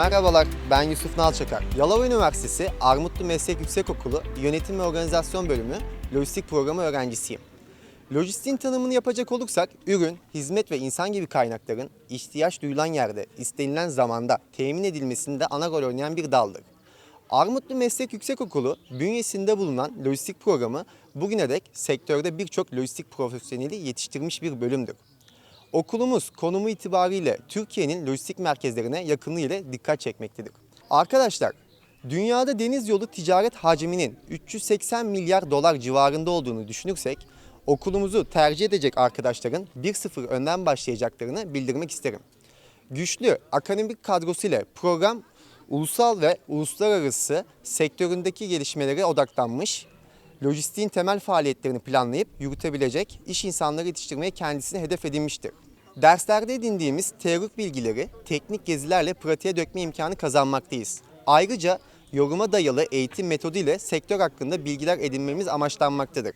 Merhabalar, ben Yusuf Nalçakar. Yalova Üniversitesi Armutlu Meslek Yüksekokulu Yönetim ve Organizasyon Bölümü Lojistik Programı öğrencisiyim. Lojistiğin tanımını yapacak olursak, ürün, hizmet ve insan gibi kaynakların ihtiyaç duyulan yerde, istenilen zamanda temin edilmesinde ana rol oynayan bir daldır. Armutlu Meslek Yüksekokulu bünyesinde bulunan lojistik programı bugüne dek sektörde birçok lojistik profesyoneli yetiştirmiş bir bölümdür. Okulumuz konumu itibariyle Türkiye'nin lojistik merkezlerine yakınlığı ile dikkat çekmektedir. Arkadaşlar, dünyada deniz yolu ticaret hacminin 380 milyar dolar civarında olduğunu düşünürsek, okulumuzu tercih edecek arkadaşların 1-0 önden başlayacaklarını bildirmek isterim. Güçlü akademik kadrosu ile program ulusal ve uluslararası sektöründeki gelişmelere odaklanmış, lojistiğin temel faaliyetlerini planlayıp yürütebilecek iş insanları yetiştirmeye kendisine hedef edinmiştir. Derslerde edindiğimiz teorik bilgileri teknik gezilerle pratiğe dökme imkanı kazanmaktayız. Ayrıca yoruma dayalı eğitim metodu ile sektör hakkında bilgiler edinmemiz amaçlanmaktadır.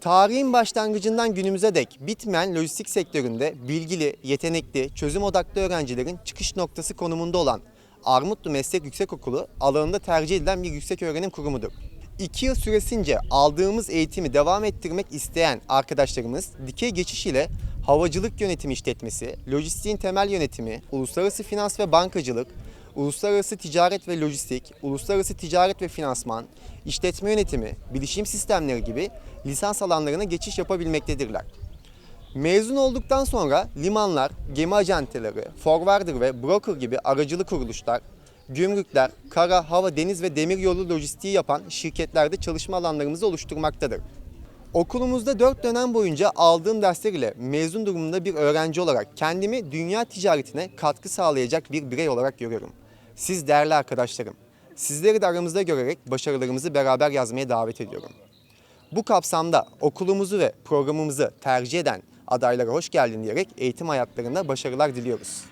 Tarihin başlangıcından günümüze dek bitmeyen lojistik sektöründe bilgili, yetenekli, çözüm odaklı öğrencilerin çıkış noktası konumunda olan Armutlu Meslek Yüksekokulu alanında tercih edilen bir yüksek öğrenim kurumudur. İki yıl süresince aldığımız eğitimi devam ettirmek isteyen arkadaşlarımız dikey geçiş ile havacılık yönetimi işletmesi, lojistiğin temel yönetimi, uluslararası finans ve bankacılık, uluslararası ticaret ve lojistik, uluslararası ticaret ve finansman, işletme yönetimi, bilişim sistemleri gibi lisans alanlarına geçiş yapabilmektedirler. Mezun olduktan sonra limanlar, gemi acenteleri, forwarder ve broker gibi aracılı kuruluşlar, gümrükler, kara, hava, deniz ve demiryolu lojistiği yapan şirketlerde çalışma alanlarımızı oluşturmaktadır. Okulumuzda 4 dönem boyunca aldığım dersler ile mezun durumunda bir öğrenci olarak kendimi dünya ticaretine katkı sağlayacak bir birey olarak görüyorum. Siz değerli arkadaşlarım, sizleri de aramızda görerek başarılarımızı beraber yazmaya davet ediyorum. Bu kapsamda okulumuzu ve programımızı tercih eden adaylara hoş geldin diyerek eğitim hayatlarında başarılar diliyoruz.